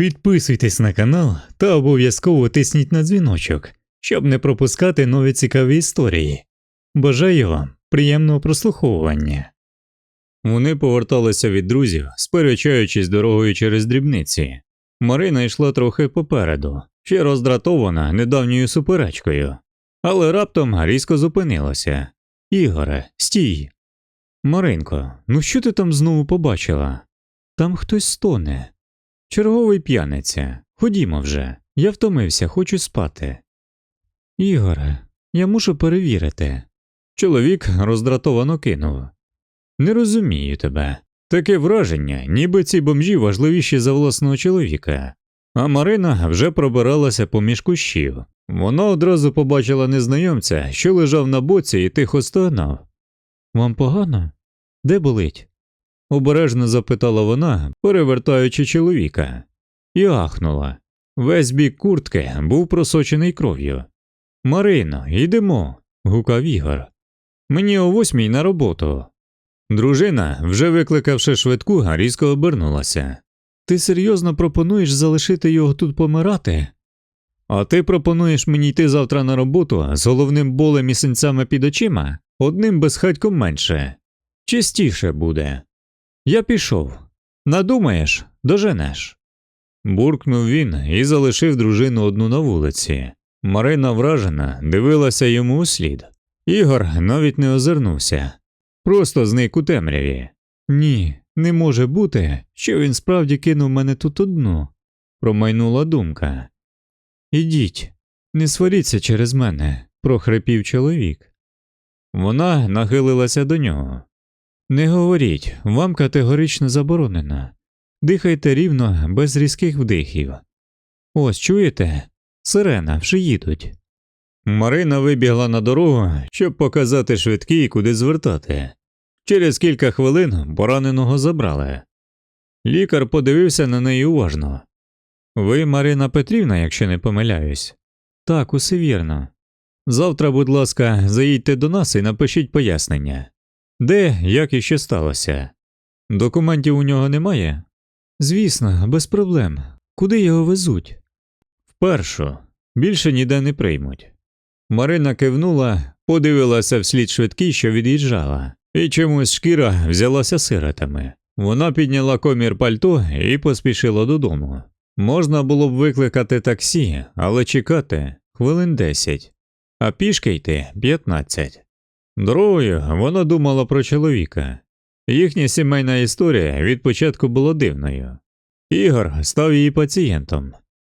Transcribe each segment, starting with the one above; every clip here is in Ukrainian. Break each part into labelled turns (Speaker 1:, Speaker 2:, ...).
Speaker 1: Підписуйтесь на канал та обов'язково тисніть на дзвіночок, щоб не пропускати нові цікаві історії. Бажаю вам приємного прослуховування. Вони поверталися від друзів, сперечаючись дорогою через дрібниці. Марина йшла трохи попереду, ще роздратована недавньою суперечкою, але раптом різко зупинилася. Ігоре, стій. Маринко, ну що ти там знову побачила? Там хтось стоне. Черговий п'яниця. Ходімо вже. Я втомився, хочу спати. Ігоре, я мушу перевірити. Чоловік роздратовано кинув. Не розумію тебе. Таке враження, ніби ці бомжі важливіші за власного чоловіка. А Марина вже пробиралася поміж кущів. Вона одразу побачила незнайомця, що лежав на боці і тихо стогнав. Вам погано? Де болить? Обережно запитала вона, перевертаючи чоловіка, і ахнула. Весь бік куртки був просочений кров'ю. Марино, йдемо. гукав Ігор. Мені о восьмій на роботу. Дружина, вже викликавши швидку, різко обернулася. Ти серйозно пропонуєш залишити його тут помирати? А ти пропонуєш мені йти завтра на роботу з головним болем і синцями під очима, одним безхатьком менше. Чистіше буде. Я пішов. Надумаєш, доженеш. Буркнув він і залишив дружину одну на вулиці. Марина вражена, дивилася йому у слід. Ігор навіть не озирнувся, просто зник у темряві. Ні, не може бути, що він справді кинув мене тут одну, промайнула думка. Ідіть, не сваріться через мене, прохрипів чоловік. Вона нахилилася до нього. Не говоріть, вам категорично заборонено. Дихайте рівно, без різких вдихів. Ось чуєте? Сирена вже їдуть. Марина вибігла на дорогу, щоб показати швидкі, куди звертати. Через кілька хвилин пораненого забрали. Лікар подивився на неї уважно. Ви Марина Петрівна, якщо не помиляюсь. Так, усе вірно. Завтра, будь ласка, заїдьте до нас і напишіть пояснення. Де, як іще сталося? Документів у нього немає? Звісно, без проблем. Куди його везуть? Впершу, більше ніде не приймуть. Марина кивнула, подивилася вслід швидкій, що від'їжджала, і чомусь шкіра взялася сиротами. Вона підняла комір пальто і поспішила додому. Можна було б викликати таксі, але чекати хвилин 10, а пішки йти 15. Другою вона думала про чоловіка. Їхня сімейна історія від початку була дивною. Ігор став її пацієнтом,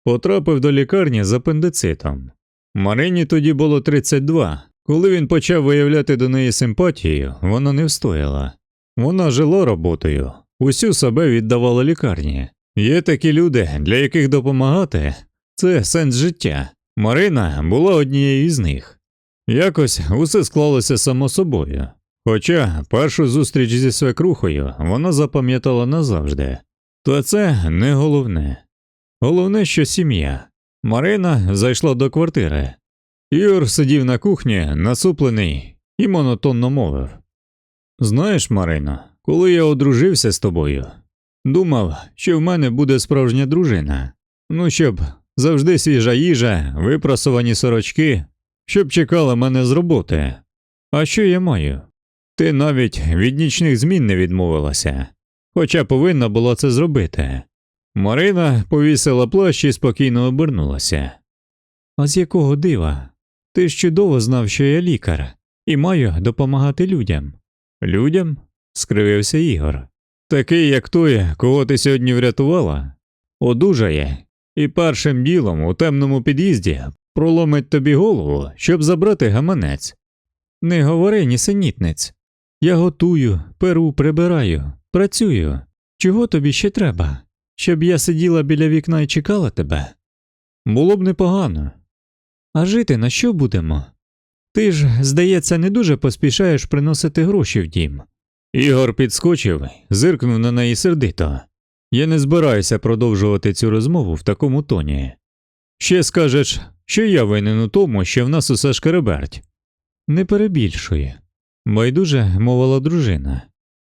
Speaker 1: потрапив до лікарні з апендицитом. Марині тоді було 32. Коли він почав виявляти до неї симпатію, вона не встояла. Вона жила роботою, усю себе віддавала лікарні. Є такі люди, для яких допомагати це сенс життя. Марина була однією з них. Якось усе склалося само собою. Хоча першу зустріч зі свекрухою вона запам'ятала назавжди. Та це не головне. Головне, що сім'я. Марина зайшла до квартири. Юр сидів на кухні, насуплений, і монотонно мовив Знаєш, Марино, коли я одружився з тобою, думав, що в мене буде справжня дружина. Ну, щоб завжди свіжа їжа, випрасувані сорочки, щоб чекала мене з роботи. А що я маю? Ти навіть від нічних змін не відмовилася, хоча повинна була це зробити. Марина повісила плащ і спокійно обернулася. А з якого дива? Ти ж чудово знав, що я лікар, і маю допомагати людям. Людям? скривився Ігор. Такий, як той, кого ти сьогодні врятувала, одужає, і першим ділом у темному під'їзді проломить тобі голову, щоб забрати гаманець. Не говори, нісенітниць. Я готую, перу, прибираю, працюю. Чого тобі ще треба? Щоб я сиділа біля вікна і чекала тебе? Було б непогано. А жити на що будемо? Ти ж, здається, не дуже поспішаєш приносити гроші в дім. Ігор підскочив, зиркнув на неї сердито. Я не збираюся продовжувати цю розмову в такому тоні. Ще скажеш, що я винен у тому, що в нас усе шкереберть. Не перебільшує, байдуже мовила дружина.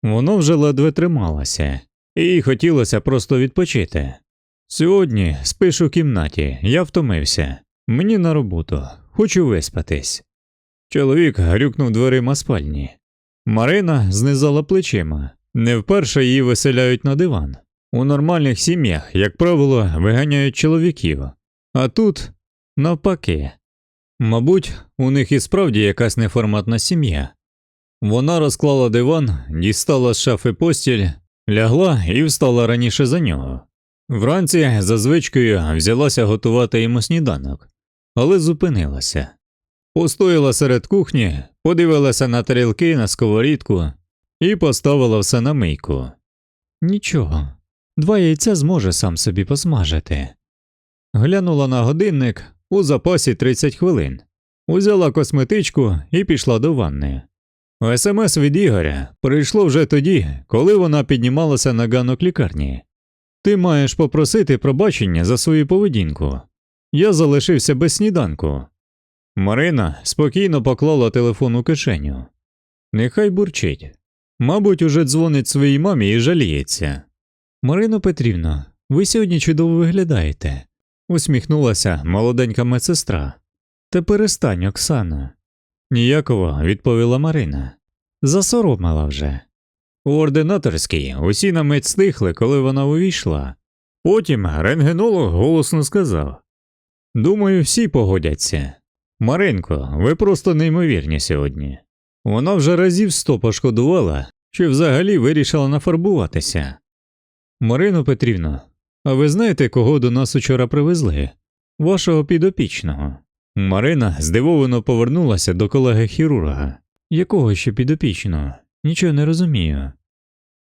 Speaker 1: Воно вже ледве трималося, і хотілося просто відпочити. Сьогодні спиш у кімнаті, я втомився. Мені на роботу, хочу виспатись. Чоловік грюкнув дверима спальні. Марина знизала плечима. Не вперше її виселяють на диван. У нормальних сім'ях, як правило, виганяють чоловіків, а тут навпаки. Мабуть, у них і справді якась неформатна сім'я. Вона розклала диван, дістала з шафи постіль, лягла і встала раніше за нього. Вранці за звичкою взялася готувати йому сніданок, але зупинилася. Постояла серед кухні, подивилася на тарілки, на сковорідку і поставила все на мийку. Нічого, два яйця зможе сам собі посмажити. Глянула на годинник у запасі 30 хвилин, узяла косметичку і пішла до ванни. СМС від Ігоря прийшло вже тоді, коли вона піднімалася на ганок лікарні. Ти маєш попросити пробачення за свою поведінку. Я залишився без сніданку. Марина спокійно поклала телефон у кишеню. Нехай бурчить. Мабуть, уже дзвонить своїй мамі і жаліється. Марино Петрівно, ви сьогодні чудово виглядаєте, усміхнулася молоденька медсестра. Та перестань, Оксана. Ніяково відповіла Марина. Засоромила вже. У ординаторській усі на мить стихли, коли вона увійшла. Потім рентгенолог голосно сказав Думаю, всі погодяться. Маринко, ви просто неймовірні сьогодні. Вона вже разів сто пошкодувала, що взагалі вирішила нафарбуватися. Марино Петрівно, а ви знаєте, кого до нас учора привезли? Вашого підопічного. Марина здивовано повернулася до колеги хірурга. Якого ще підопічного? Нічого не розумію.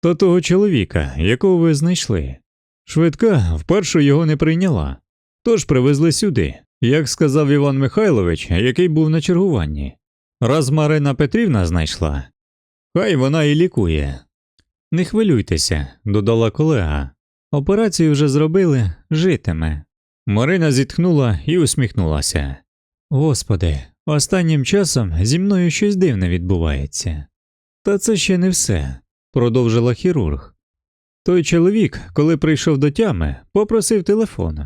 Speaker 1: Та того чоловіка, якого ви знайшли. Швидка вперше його не прийняла, тож привезли сюди, як сказав Іван Михайлович, який був на чергуванні. Раз Марина Петрівна знайшла, хай вона і лікує. Не хвилюйтеся, додала колега. Операцію вже зробили, житиме. Марина зітхнула і усміхнулася. Господи, останнім часом зі мною щось дивне відбувається. Та це ще не все, продовжила хірург. Той чоловік, коли прийшов до тями, попросив телефон,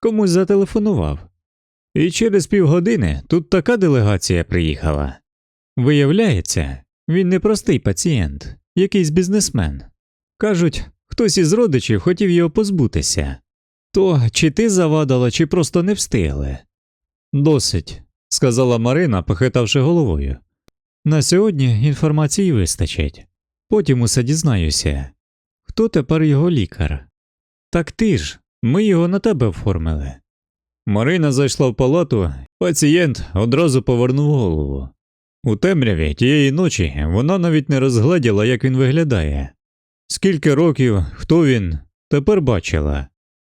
Speaker 1: комусь зателефонував. І через півгодини тут така делегація приїхала. Виявляється, він не простий пацієнт, якийсь бізнесмен. Кажуть, хтось із родичів хотів його позбутися. То чи ти завадила, чи просто не встигли. Досить, сказала Марина, похитавши головою. На сьогодні інформації вистачить. Потім усе дізнаюся. Хто тепер його лікар? Так ти ж, ми його на тебе оформили. Марина зайшла в палату, пацієнт одразу повернув голову. У темряві тієї ночі вона навіть не розгледіла, як він виглядає. Скільки років, хто він, тепер бачила.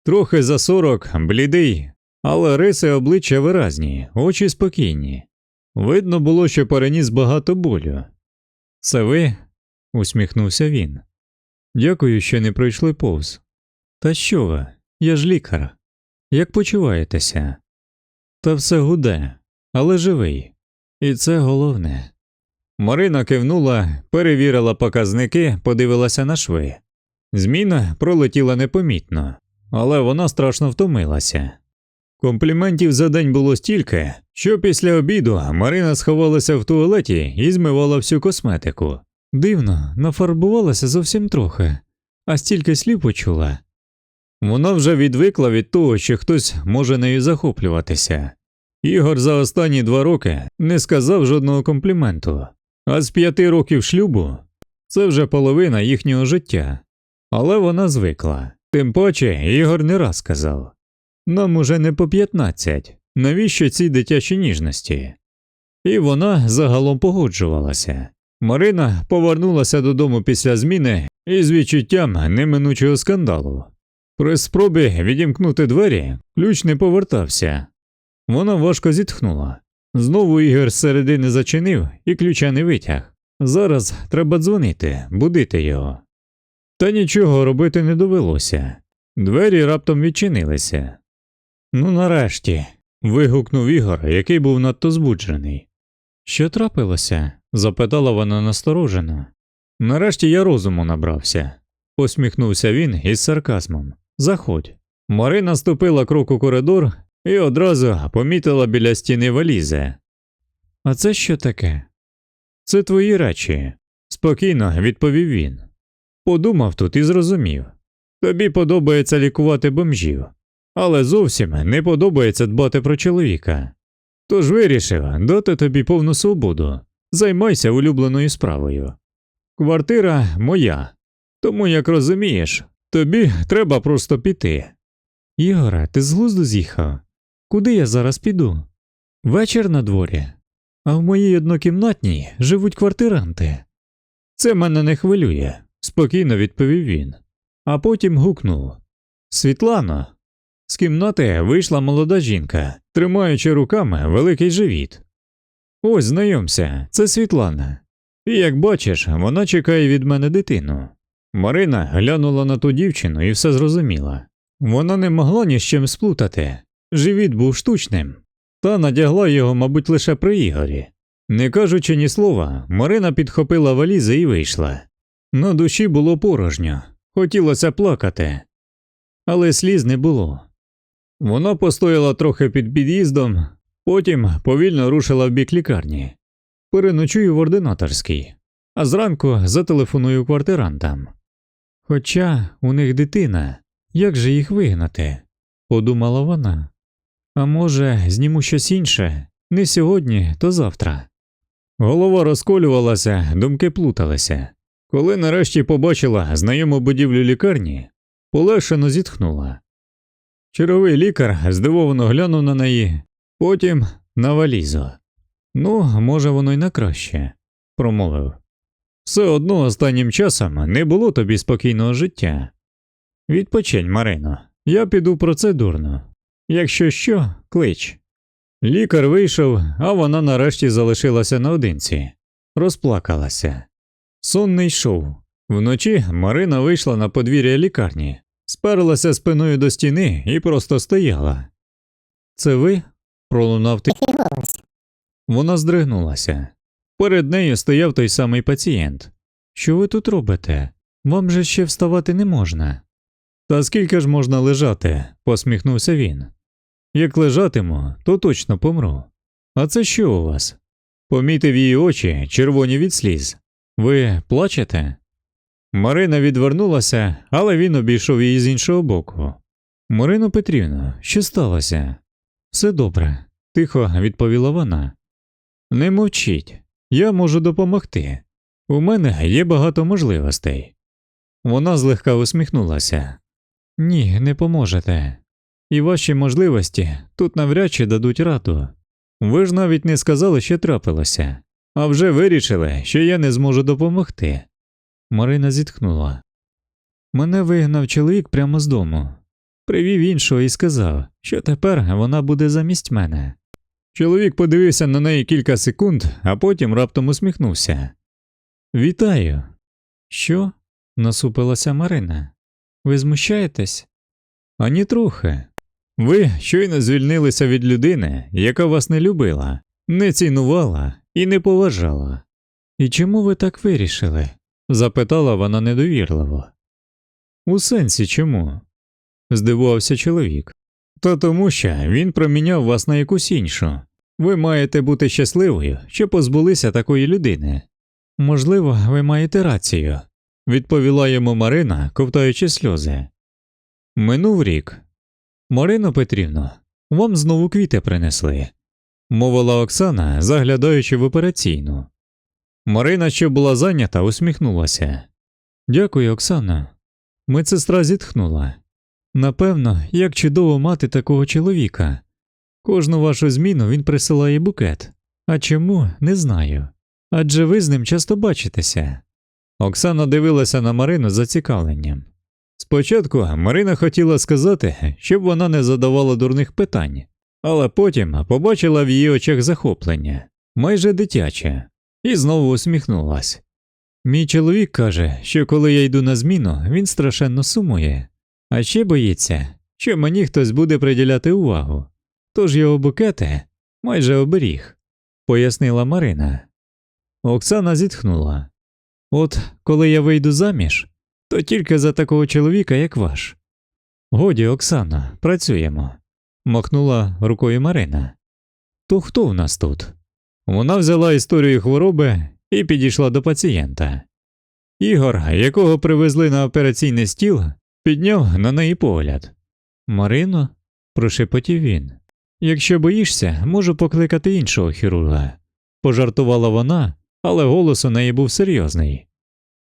Speaker 1: Трохи за сорок, блідий, але риси обличчя виразні, очі спокійні. Видно було, що переніс багато болю. Це ви? усміхнувся він. Дякую, що не пройшли повз. Та що ви? Я ж лікар. Як почуваєтеся? Та все гуде, але живий. І це головне. Марина кивнула, перевірила показники, подивилася на шви. Зміна пролетіла непомітно, але вона страшно втомилася. Компліментів за день було стільки, що після обіду Марина сховалася в туалеті і змивала всю косметику. Дивно, нафарбувалася зовсім трохи, а стільки слів почула. Вона вже відвикла від того, що хтось може нею захоплюватися. Ігор за останні два роки не сказав жодного компліменту, а з п'яти років шлюбу це вже половина їхнього життя. Але вона звикла. Тим паче Ігор не раз сказав нам уже не по п'ятнадцять, навіщо ці дитячі ніжності? І вона загалом погоджувалася. Марина повернулася додому після зміни із відчуттям неминучого скандалу. При спробі відімкнути двері ключ не повертався. Вона важко зітхнула. Знову Ігор зсередини зачинив і ключа не витяг. Зараз треба дзвонити, будити його. Та нічого робити не довелося. Двері раптом відчинилися. Ну, нарешті. вигукнув Ігор, який був надто збуджений. Що трапилося? запитала вона насторожено. Нарешті я розуму набрався, посміхнувся він із сарказмом. Заходь. Марина ступила крок у коридор і одразу помітила біля стіни валізи. А це що таке? Це твої речі, спокійно відповів він. Подумав тут і зрозумів. Тобі подобається лікувати бомжів, але зовсім не подобається дбати про чоловіка. Тож вирішив дати тобі повну свободу. Займайся улюбленою справою. Квартира моя, тому, як розумієш, тобі треба просто піти. Ігоре, ти з глузду з'їхав? Куди я зараз піду? Вечір на дворі, а в моїй однокімнатній живуть квартиранти. Це мене не хвилює, спокійно відповів він, а потім гукнув Світлано. З кімнати вийшла молода жінка, тримаючи руками великий живіт. Ось знайомся, це Світлана. І як бачиш, вона чекає від мене дитину. Марина глянула на ту дівчину і все зрозуміла. Вона не могла ні з чим сплутати. Живіт був штучним, та надягла його, мабуть, лише при Ігорі. Не кажучи ні слова, Марина підхопила валізи і вийшла. На душі було порожньо, хотілося плакати, але сліз не було. Вона постояла трохи під під'їздом, потім повільно рушила в бік лікарні. Переночую в ординаторській, а зранку зателефоную квартирантам. Хоча у них дитина, як же їх вигнати? подумала вона. А може, зніму щось інше, не сьогодні, то завтра. Голова розколювалася, думки плуталися. Коли нарешті побачила знайому будівлю лікарні, полегшено зітхнула. Черговий лікар здивовано глянув на неї, потім на валізу. Ну, може, воно й на краще, промовив. Все одно останнім часом не було тобі спокійного життя. Відпочинь, Марино, я піду процедурно. Якщо що, клич. Лікар вийшов, а вона нарешті залишилася наодинці, розплакалася. Сон не йшов. Вночі Марина вийшла на подвір'я лікарні, сперлася спиною до стіни і просто стояла. Це ви? пролунав ти. Вона здригнулася. Перед нею стояв той самий пацієнт. Що ви тут робите? Вам же ще вставати не можна. Та скільки ж можна лежати? посміхнувся він. Як лежатиму, то точно помру. А це що у вас? Помітив її очі, червоні від сліз. Ви плачете? Марина відвернулася, але він обійшов її з іншого боку. Марино Петрівно, що сталося? Все добре, тихо відповіла вона. Не мовчіть, я можу допомогти. У мене є багато можливостей. Вона злегка усміхнулася. Ні, не поможете. І ваші можливості тут навряд чи дадуть раду. Ви ж навіть не сказали, що трапилося, а вже вирішили, що я не зможу допомогти. Марина зітхнула. Мене вигнав чоловік прямо з дому. Привів іншого і сказав, що тепер вона буде замість мене. Чоловік подивився на неї кілька секунд, а потім раптом усміхнувся. Вітаю. Що? насупилася Марина. Ви змущаєтесь? Ані трохи. Ви щойно звільнилися від людини, яка вас не любила, не цінувала і не поважала. І чому ви так вирішили? запитала вона недовірливо. У сенсі чому? здивувався чоловік. Та тому що він проміняв вас на якусь іншу. Ви маєте бути щасливою, що позбулися такої людини. Можливо, ви маєте рацію, відповіла йому Марина, ковтаючи сльози. Минув рік. Марино Петрівно, вам знову квіти принесли, мовила Оксана, заглядаючи в операційну. Марина, що була зайнята, усміхнулася. Дякую, Оксана. Медсестра зітхнула. Напевно, як чудово мати такого чоловіка. Кожну вашу зміну він присилає букет. А чому не знаю. Адже ви з ним часто бачитеся. Оксана дивилася на Марину з зацікавленням. Спочатку Марина хотіла сказати, щоб вона не задавала дурних питань, але потім побачила в її очах захоплення, майже дитяче, і знову усміхнулась. Мій чоловік каже, що коли я йду на зміну, він страшенно сумує, а ще боїться, що мені хтось буде приділяти увагу. Тож його букети майже оберіг, пояснила Марина. Оксана зітхнула. От коли я вийду заміж, то тільки за такого чоловіка, як ваш. Годі, Оксана, працюємо. махнула рукою Марина. То хто в нас тут? Вона взяла історію хвороби і підійшла до пацієнта. Ігор, якого привезли на операційний стіл, підняв на неї погляд. Марино, прошепотів він. Якщо боїшся, можу покликати іншого хірурга. Пожартувала вона, але голос у неї був серйозний.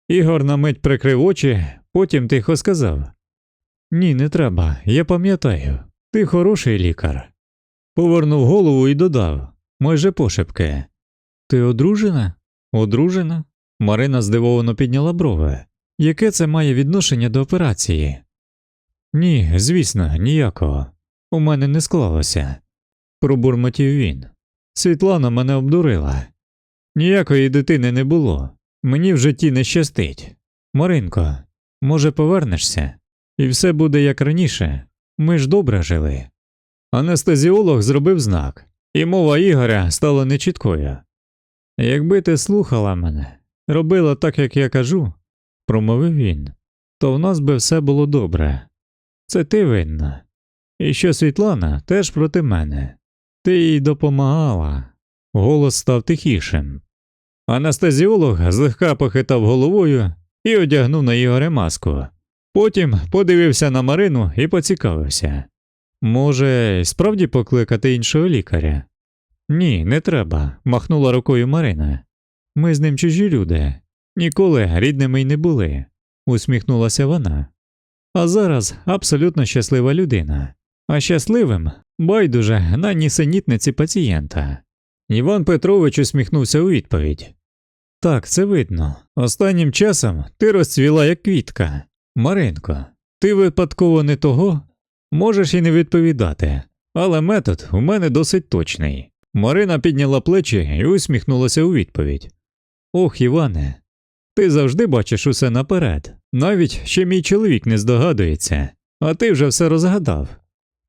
Speaker 1: Ігор на мить прикрив очі, потім тихо сказав Ні, не треба, я пам'ятаю, ти хороший лікар. Повернув голову і додав, майже пошепки. Ти одружена? Одружена? Марина здивовано підняла брови. Яке це має відношення до операції? Ні, звісно, ніякого. У мене не склалося. Пробурмотів він. Світлана мене обдурила. Ніякої дитини не було. Мені в житті не щастить. Маринко, може, повернешся, і все буде як раніше. Ми ж добре жили. Анестезіолог зробив знак, і мова Ігоря стала нечіткою. Якби ти слухала мене, робила так, як я кажу, промовив він, то в нас би все було добре. Це ти винна. І що Світлана теж проти мене. Ти їй допомагала. Голос став тихішим. Анестезіолог злегка похитав головою і одягнув на Ігоря маску. Потім подивився на Марину і поцікавився. Може, справді покликати іншого лікаря? Ні, не треба, махнула рукою Марина. Ми з ним чужі люди, ніколи рідними й не були, усміхнулася вона. А зараз абсолютно щаслива людина, а щасливим байдуже на нісенітниці пацієнта. Іван Петрович усміхнувся у відповідь. Так, це видно. Останнім часом ти розцвіла як квітка. Маринко, ти випадково не того? Можеш і не відповідати, але метод у мене досить точний. Марина підняла плечі і усміхнулася у відповідь. Ох, Іване, ти завжди бачиш усе наперед, навіть ще мій чоловік не здогадується, а ти вже все розгадав.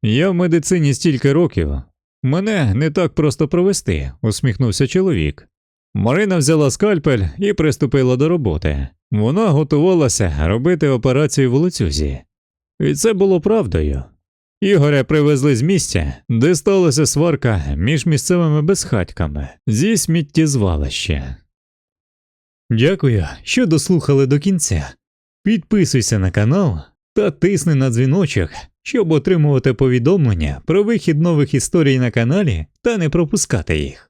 Speaker 1: Я в медицині стільки років, мене не так просто провести, усміхнувся чоловік. Марина взяла скальпель і приступила до роботи. Вона готувалася робити операцію в Луцюзі. І це було правдою. Ігоря привезли з місця, де сталася сварка між місцевими безхатьками зі сміттєзвалища. Дякую, що дослухали до кінця. Підписуйся на канал та тисни на дзвіночок, щоб отримувати повідомлення про вихід нових історій на каналі та не пропускати їх.